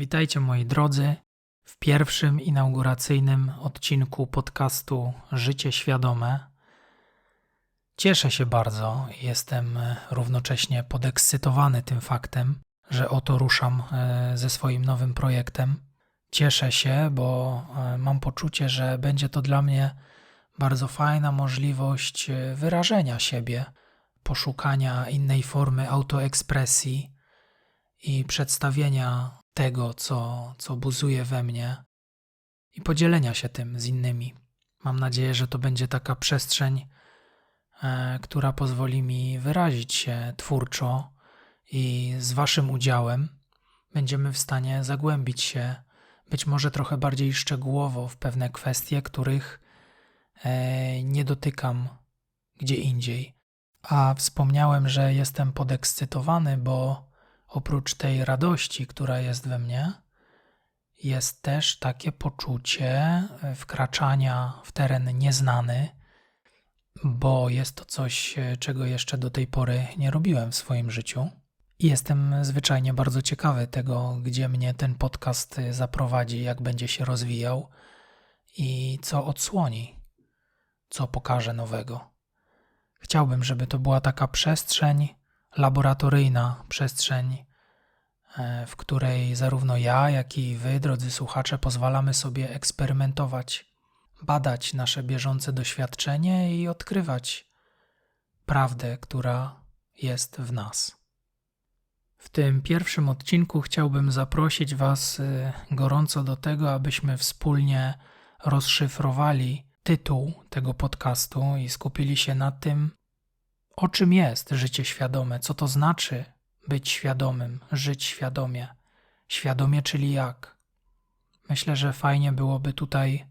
Witajcie moi drodzy w pierwszym inauguracyjnym odcinku podcastu Życie Świadome. Cieszę się bardzo jestem równocześnie podekscytowany tym faktem, że oto ruszam e, ze swoim nowym projektem. Cieszę się, bo e, mam poczucie, że będzie to dla mnie bardzo fajna możliwość wyrażenia siebie, poszukania innej formy autoekspresji i przedstawienia tego, co, co buzuje we mnie i podzielenia się tym z innymi. Mam nadzieję, że to będzie taka przestrzeń, e, która pozwoli mi wyrazić się twórczo i z Waszym udziałem będziemy w stanie zagłębić się być może trochę bardziej szczegółowo w pewne kwestie, których e, nie dotykam gdzie indziej. A wspomniałem, że jestem podekscytowany, bo oprócz tej radości, która jest we mnie, jest też takie poczucie wkraczania w teren nieznany, bo jest to coś, czego jeszcze do tej pory nie robiłem w swoim życiu. Jestem zwyczajnie bardzo ciekawy tego, gdzie mnie ten podcast zaprowadzi, jak będzie się rozwijał i co odsłoni, co pokaże nowego. Chciałbym, żeby to była taka przestrzeń, laboratoryjna przestrzeń, e, w której zarówno ja, jak i wy, drodzy słuchacze, pozwalamy sobie eksperymentować, badać nasze bieżące doświadczenie i odkrywać prawdę, która jest w nas. W tym pierwszym odcinku chciałbym zaprosić Was e, gorąco do tego, abyśmy wspólnie rozszyfrowali tytuł tego podcastu i skupili się na tym, o czym jest życie świadome? Co to znaczy być świadomym, żyć świadomie? Świadomie, czyli jak? Myślę, że fajnie byłoby tutaj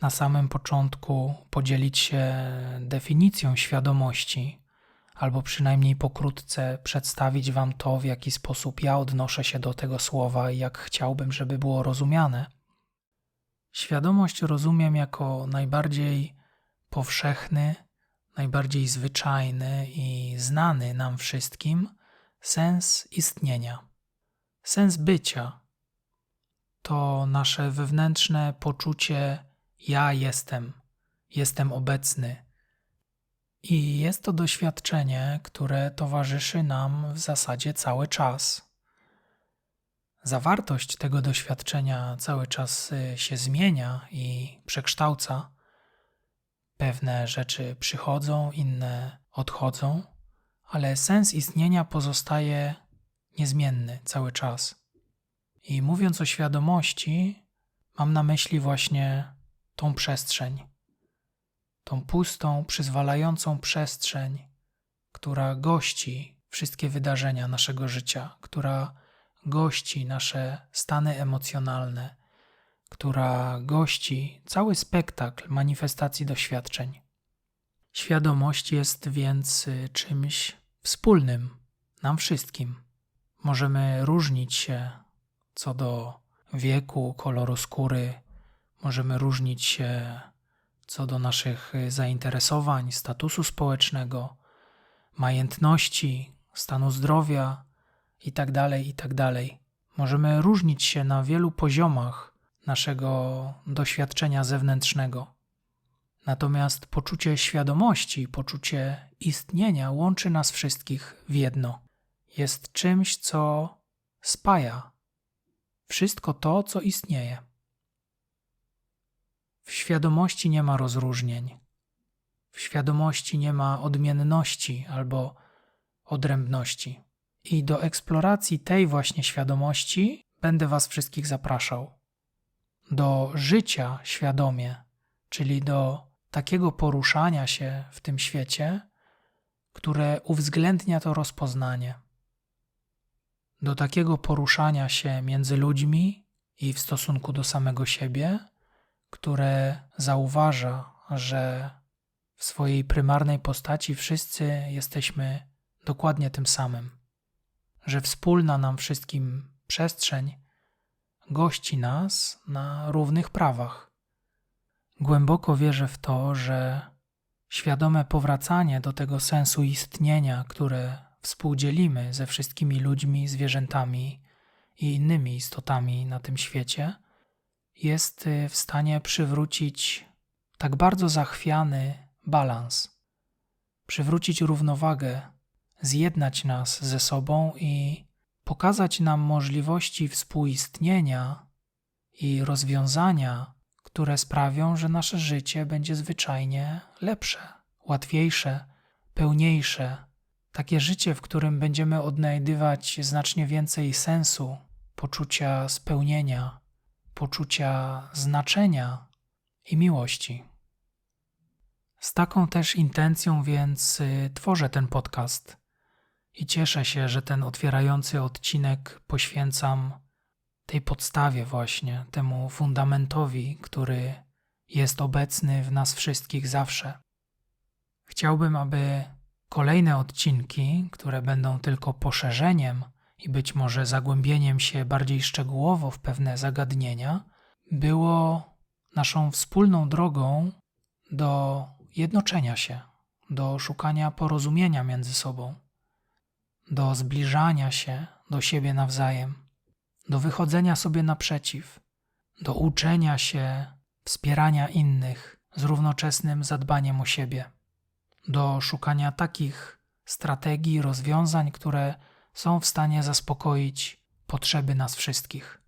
na samym początku podzielić się definicją świadomości, albo przynajmniej pokrótce przedstawić Wam to, w jaki sposób ja odnoszę się do tego słowa i jak chciałbym, żeby było rozumiane. Świadomość rozumiem jako najbardziej powszechny, najbardziej zwyczajny i znany nam wszystkim sens istnienia. Sens bycia to nasze wewnętrzne poczucie ja jestem, jestem obecny. I jest to doświadczenie, które towarzyszy nam w zasadzie cały czas. Zawartość tego doświadczenia cały czas y, się zmienia i przekształca Pewne rzeczy przychodzą, inne odchodzą, ale sens istnienia pozostaje niezmienny cały czas. I mówiąc o świadomości, mam na myśli właśnie tą przestrzeń, tą pustą, przyzwalającą przestrzeń, która gości wszystkie wydarzenia naszego życia, która gości nasze stany emocjonalne, która gości cały spektakl manifestacji doświadczeń. Świadomość jest więc y, czymś wspólnym nam wszystkim. Możemy różnić się co do wieku, koloru skóry, możemy różnić się co do naszych y, zainteresowań, statusu społecznego, majętności, stanu zdrowia itd., tak itd. Tak możemy różnić się na wielu poziomach naszego doświadczenia zewnętrznego. Natomiast poczucie świadomości, poczucie istnienia łączy nas wszystkich w jedno. Jest czymś, co spaja wszystko to, co istnieje. W świadomości nie ma rozróżnień. W świadomości nie ma odmienności albo odrębności. I do eksploracji tej właśnie świadomości będę Was wszystkich zapraszał do życia świadomie, czyli do takiego poruszania się w tym świecie, które uwzględnia to rozpoznanie. Do takiego poruszania się między ludźmi i w stosunku do samego siebie, które zauważa, że w swojej prymarnej postaci wszyscy jesteśmy dokładnie tym samym, że wspólna nam wszystkim przestrzeń gości nas na równych prawach, Głęboko wierzę w to, że świadome powracanie do tego sensu istnienia, które współdzielimy ze wszystkimi ludźmi, zwierzętami i innymi istotami na tym świecie, jest y, w stanie przywrócić tak bardzo zachwiany balans, przywrócić równowagę, zjednać nas ze sobą i pokazać nam możliwości współistnienia i rozwiązania, które sprawią, że nasze życie będzie zwyczajnie lepsze, łatwiejsze, pełniejsze. Takie życie, w którym będziemy odnajdywać znacznie więcej sensu, poczucia spełnienia, poczucia znaczenia i miłości. Z taką też intencją więc y, tworzę ten podcast i cieszę się, że ten otwierający odcinek poświęcam tej podstawie, właśnie temu fundamentowi, który jest obecny w nas wszystkich zawsze. Chciałbym, aby kolejne odcinki, które będą tylko poszerzeniem i być może zagłębieniem się bardziej szczegółowo w pewne zagadnienia, było naszą wspólną drogą do jednoczenia się, do szukania porozumienia między sobą, do zbliżania się do siebie nawzajem, do wychodzenia sobie naprzeciw, do uczenia się wspierania innych z równoczesnym zadbaniem o siebie, do szukania takich strategii, rozwiązań, które są w stanie zaspokoić potrzeby nas wszystkich.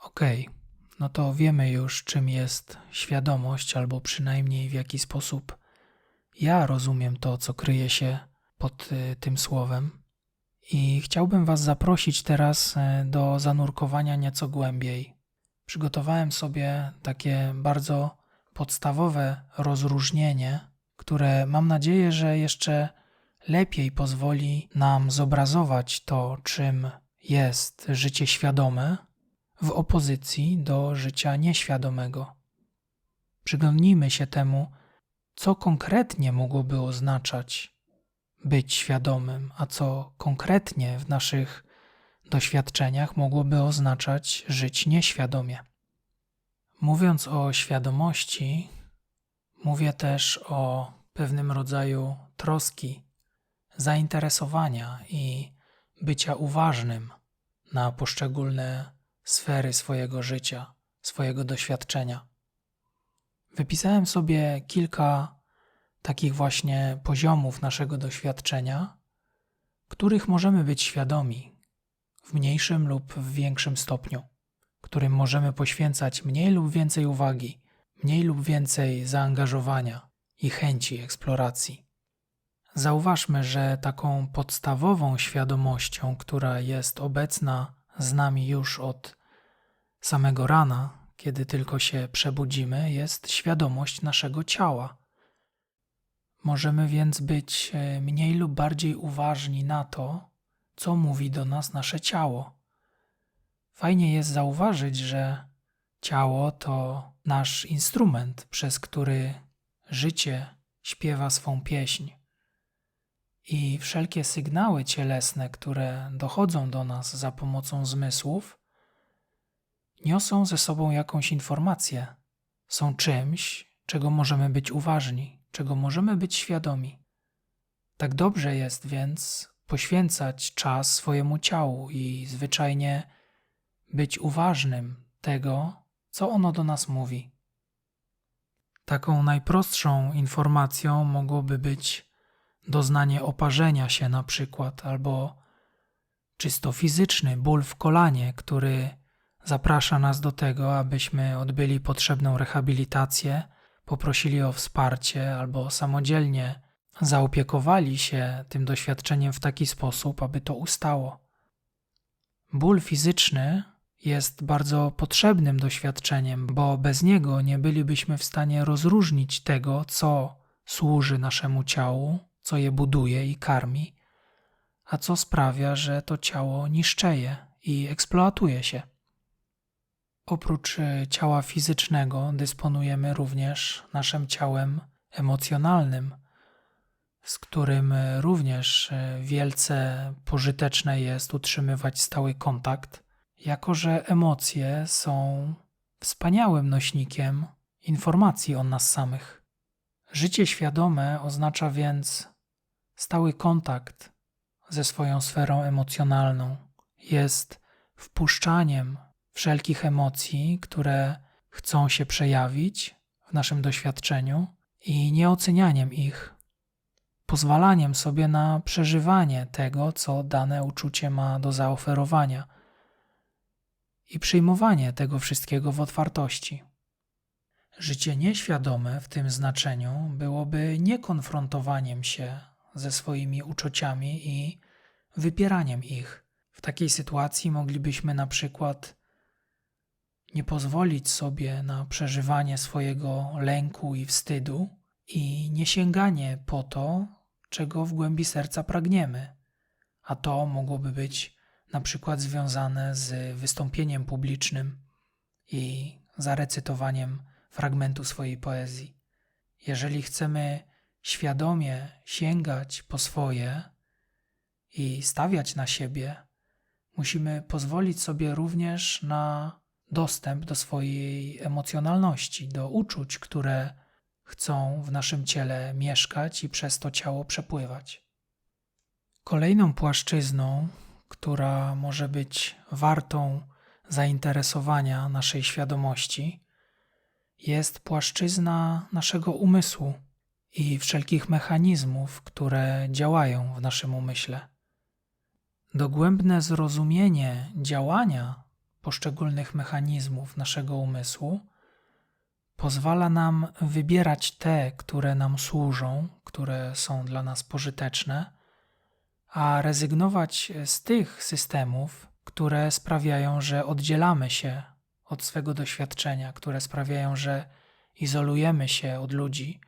Okej, okay, no to wiemy już, czym jest świadomość, albo przynajmniej w jaki sposób ja rozumiem to, co kryje się pod y, tym słowem. I chciałbym Was zaprosić teraz y, do zanurkowania nieco głębiej. Przygotowałem sobie takie bardzo podstawowe rozróżnienie, które mam nadzieję, że jeszcze lepiej pozwoli nam zobrazować to, czym jest życie świadome w opozycji do życia nieświadomego. Przyglądnijmy się temu, co konkretnie mogłoby oznaczać być świadomym, a co konkretnie w naszych doświadczeniach mogłoby oznaczać żyć nieświadomie. Mówiąc o świadomości, mówię też o pewnym rodzaju troski zainteresowania i bycia uważnym na poszczególne sfery swojego życia, swojego doświadczenia. Wypisałem sobie kilka takich właśnie poziomów naszego doświadczenia, których możemy być świadomi w mniejszym lub w większym stopniu, którym możemy poświęcać mniej lub więcej uwagi, mniej lub więcej zaangażowania i chęci eksploracji. Zauważmy, że taką podstawową świadomością, która jest obecna z nami już od samego rana, kiedy tylko się przebudzimy, jest świadomość naszego ciała. Możemy więc być e, mniej lub bardziej uważni na to, co mówi do nas nasze ciało. Fajnie jest zauważyć, że ciało to nasz instrument, przez który życie śpiewa swą pieśń i wszelkie sygnały cielesne, które dochodzą do nas za pomocą zmysłów, niosą ze sobą jakąś informację, są czymś, czego możemy być uważni, czego możemy być świadomi. Tak dobrze jest więc poświęcać czas swojemu ciału i zwyczajnie być uważnym tego, co ono do nas mówi. Taką najprostszą informacją mogłoby być doznanie oparzenia się na przykład, albo czysto fizyczny ból w kolanie, który zaprasza nas do tego, abyśmy odbyli potrzebną rehabilitację, poprosili o wsparcie albo samodzielnie zaopiekowali się tym doświadczeniem w taki sposób, aby to ustało. Ból fizyczny jest bardzo potrzebnym doświadczeniem, bo bez niego nie bylibyśmy w stanie rozróżnić tego, co służy naszemu ciału, co je buduje i karmi, a co sprawia, że to ciało niszczeje i eksploatuje się. Oprócz e, ciała fizycznego dysponujemy również naszym ciałem emocjonalnym, z którym e, również e, wielce pożyteczne jest utrzymywać stały kontakt, jako że emocje są wspaniałym nośnikiem informacji o nas samych. Życie świadome oznacza więc stały kontakt ze swoją sferą emocjonalną. Jest wpuszczaniem wszelkich emocji, które chcą się przejawić w naszym doświadczeniu i nieocenianiem ich, pozwalaniem sobie na przeżywanie tego, co dane uczucie ma do zaoferowania i przyjmowanie tego wszystkiego w otwartości. Życie nieświadome w tym znaczeniu byłoby niekonfrontowaniem się ze swoimi uczuciami i wypieraniem ich. W takiej sytuacji moglibyśmy na przykład nie pozwolić sobie na przeżywanie swojego lęku i wstydu i nie sięganie po to, czego w głębi serca pragniemy. A to mogłoby być na przykład związane z wystąpieniem publicznym i zarecytowaniem fragmentu swojej poezji. Jeżeli chcemy świadomie sięgać po swoje i stawiać na siebie, musimy pozwolić sobie również na dostęp do swojej emocjonalności, do uczuć, które chcą w naszym ciele mieszkać i przez to ciało przepływać. Kolejną płaszczyzną, która może być wartą zainteresowania naszej świadomości, jest płaszczyzna naszego umysłu i wszelkich mechanizmów, które działają w naszym umyśle. Dogłębne zrozumienie działania poszczególnych mechanizmów naszego umysłu pozwala nam wybierać te, które nam służą, które są dla nas pożyteczne, a rezygnować z tych systemów, które sprawiają, że oddzielamy się od swego doświadczenia, które sprawiają, że izolujemy się od ludzi,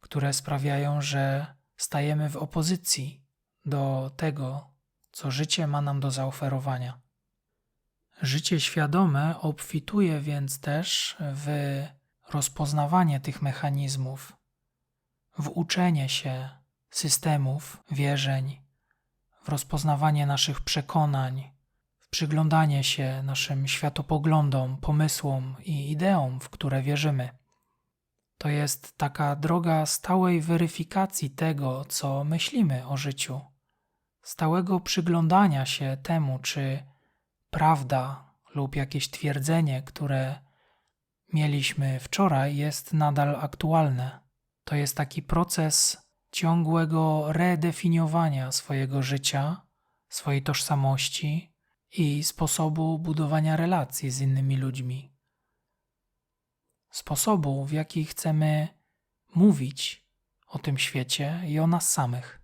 które sprawiają, że stajemy w opozycji do tego, co życie ma nam do zaoferowania. Życie świadome obfituje więc też w rozpoznawanie tych mechanizmów, w uczenie się systemów, wierzeń, w rozpoznawanie naszych przekonań, w przyglądanie się naszym światopoglądom, pomysłom i ideom, w które wierzymy. To jest taka droga stałej weryfikacji tego, co myślimy o życiu, stałego przyglądania się temu, czy prawda lub jakieś twierdzenie, które mieliśmy wczoraj, jest nadal aktualne. To jest taki proces ciągłego redefiniowania swojego życia, swojej tożsamości i sposobu budowania relacji z innymi ludźmi. Sposobu, w jaki chcemy mówić o tym świecie i o nas samych.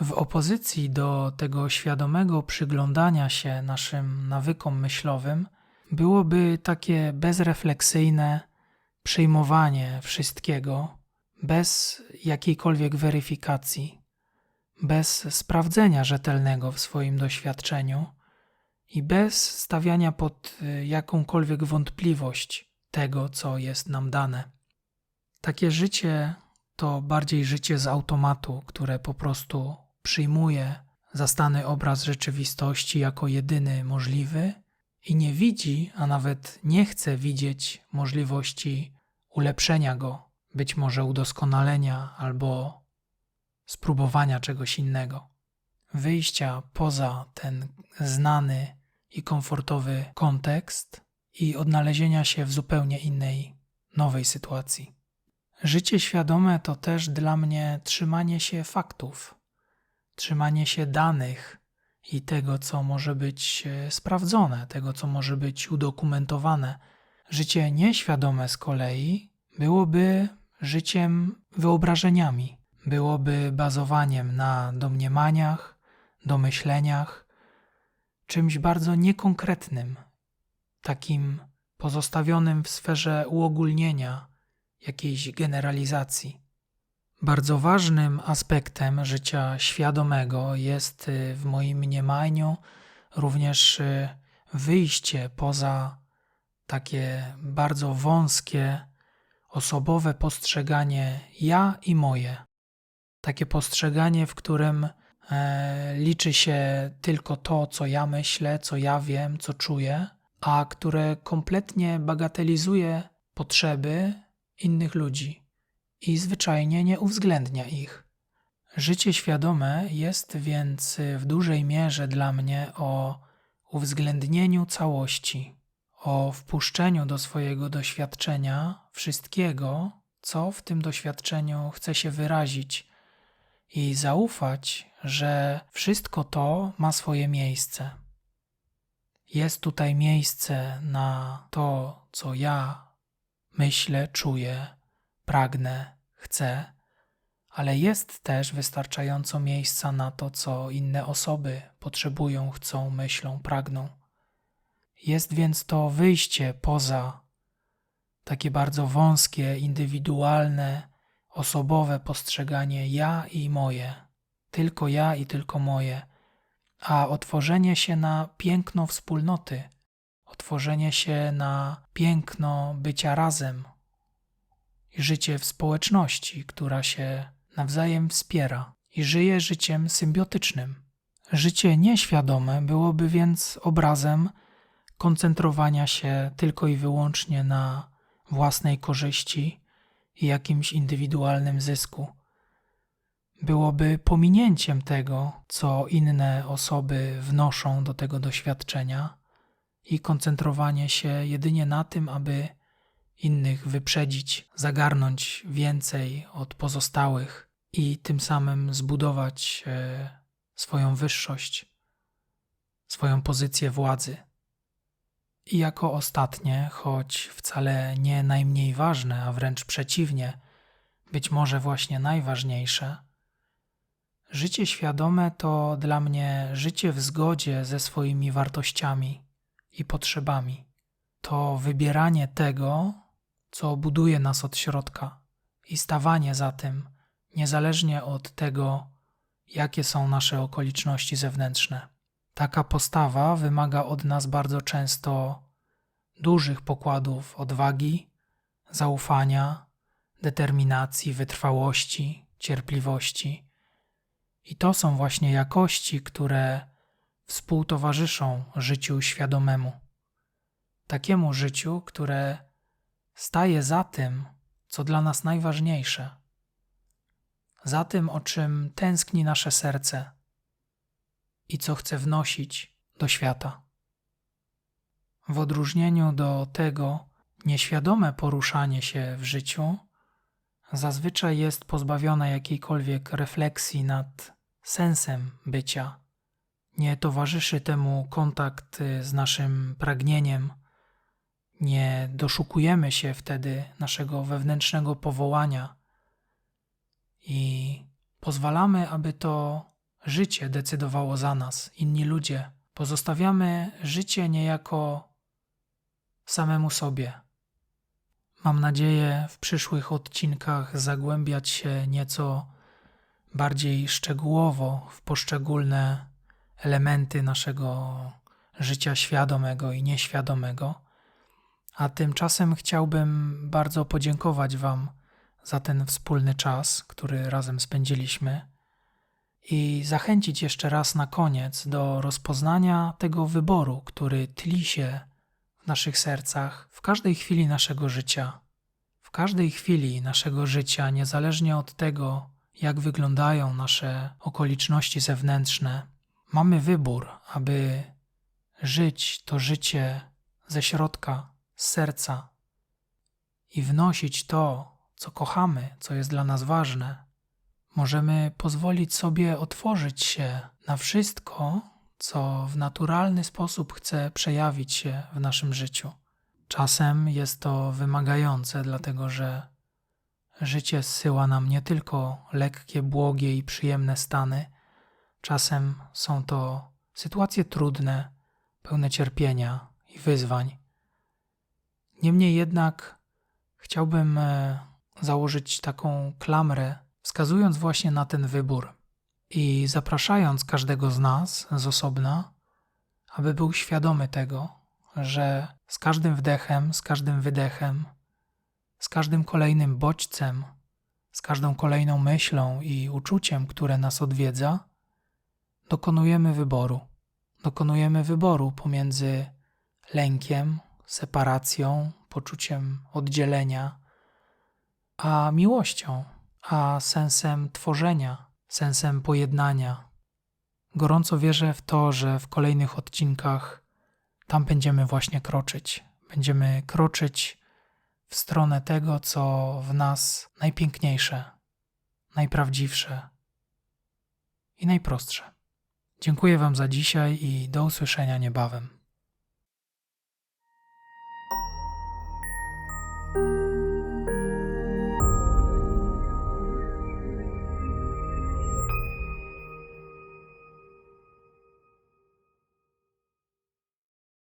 W opozycji do tego świadomego przyglądania się naszym nawykom myślowym, byłoby takie bezrefleksyjne przyjmowanie wszystkiego bez jakiejkolwiek weryfikacji, bez sprawdzenia rzetelnego w swoim doświadczeniu i bez stawiania pod y, jakąkolwiek wątpliwość tego, co jest nam dane. Takie życie to bardziej życie z automatu, które po prostu przyjmuje zastany obraz rzeczywistości jako jedyny możliwy i nie widzi, a nawet nie chce widzieć możliwości ulepszenia go, być może udoskonalenia albo spróbowania czegoś innego. Wyjścia poza ten znany i komfortowy kontekst i odnalezienia się w zupełnie innej, nowej sytuacji. Życie świadome to też dla mnie trzymanie się faktów, trzymanie się danych i tego, co może być e, sprawdzone, tego, co może być udokumentowane. Życie nieświadome z kolei byłoby życiem wyobrażeniami, byłoby bazowaniem na domniemaniach, domyśleniach, czymś bardzo niekonkretnym, takim pozostawionym w sferze uogólnienia, jakiejś generalizacji. Bardzo ważnym aspektem życia świadomego jest y, w moim mniemaniu również y, wyjście poza takie bardzo wąskie, osobowe postrzeganie ja i moje. Takie postrzeganie, w którym e, liczy się tylko to, co ja myślę, co ja wiem, co czuję, a które kompletnie bagatelizuje potrzeby innych ludzi i zwyczajnie nie uwzględnia ich. Życie świadome jest więc w dużej mierze dla mnie o uwzględnieniu całości, o wpuszczeniu do swojego doświadczenia wszystkiego, co w tym doświadczeniu chce się wyrazić, i zaufać, że wszystko to ma swoje miejsce. Jest tutaj miejsce na to, co ja myślę, czuję, pragnę, chcę, ale jest też wystarczająco miejsca na to, co inne osoby potrzebują, chcą, myślą, pragną. Jest więc to wyjście poza takie bardzo wąskie, indywidualne, osobowe postrzeganie ja i moje, tylko ja i tylko moje, a otworzenie się na piękno wspólnoty, otworzenie się na piękno bycia razem i życie w społeczności, która się nawzajem wspiera i żyje życiem symbiotycznym. Życie nieświadome byłoby więc obrazem koncentrowania się tylko i wyłącznie na własnej korzyści i jakimś indywidualnym zysku. Byłoby pominięciem tego, co inne osoby wnoszą do tego doświadczenia i koncentrowanie się jedynie na tym, aby innych wyprzedzić, zagarnąć więcej od pozostałych i tym samym zbudować e, swoją wyższość, swoją pozycję władzy. I jako ostatnie, choć wcale nie najmniej ważne, a wręcz przeciwnie, być może właśnie najważniejsze, życie świadome to dla mnie życie w zgodzie ze swoimi wartościami i potrzebami. To wybieranie tego, co buduje nas od środka i stawanie za tym, niezależnie od tego, jakie są nasze okoliczności zewnętrzne. Taka postawa wymaga od nas bardzo często dużych pokładów odwagi, zaufania, determinacji, wytrwałości, cierpliwości. I to są właśnie jakości, które współtowarzyszą życiu świadomemu. Takiemu życiu, które staje za tym, co dla nas najważniejsze, za tym, o czym tęskni nasze serce i co chce wnosić do świata. W odróżnieniu do tego, nieświadome poruszanie się w życiu zazwyczaj jest pozbawione jakiejkolwiek refleksji nad sensem bycia. Nie towarzyszy temu kontakt z naszym pragnieniem, nie doszukujemy się wtedy naszego wewnętrznego powołania i pozwalamy, aby to życie decydowało za nas, inni ludzie. Pozostawiamy życie niejako samemu sobie. Mam nadzieję w przyszłych odcinkach zagłębiać się nieco bardziej szczegółowo w poszczególne elementy naszego życia świadomego i nieświadomego. A tymczasem chciałbym bardzo podziękować Wam za ten wspólny czas, który razem spędziliśmy i zachęcić jeszcze raz na koniec do rozpoznania tego wyboru, który tli się w naszych sercach w każdej chwili naszego życia. W każdej chwili naszego życia, niezależnie od tego, jak wyglądają nasze okoliczności zewnętrzne, mamy wybór, aby żyć to życie ze środka, z serca i wnosić to, co kochamy, co jest dla nas ważne. Możemy pozwolić sobie otworzyć się na wszystko, co w naturalny sposób chce przejawić się w naszym życiu. Czasem jest to wymagające, dlatego że życie zsyła nam nie tylko lekkie, błogie i przyjemne stany, czasem są to sytuacje trudne, pełne cierpienia i wyzwań. Niemniej jednak chciałbym e, założyć taką klamrę, wskazując właśnie na ten wybór i zapraszając każdego z nas z osobna, aby był świadomy tego, że z każdym wdechem, z każdym wydechem, z każdym kolejnym bodźcem, z każdą kolejną myślą i uczuciem, które nas odwiedza, dokonujemy wyboru. Dokonujemy wyboru pomiędzy lękiem, separacją, poczuciem oddzielenia, a miłością, a sensem tworzenia, sensem pojednania. Gorąco wierzę w to, że w kolejnych odcinkach tam będziemy właśnie kroczyć. Będziemy kroczyć w stronę tego, co w nas najpiękniejsze, najprawdziwsze i najprostsze. Dziękuję Wam za dzisiaj i do usłyszenia niebawem.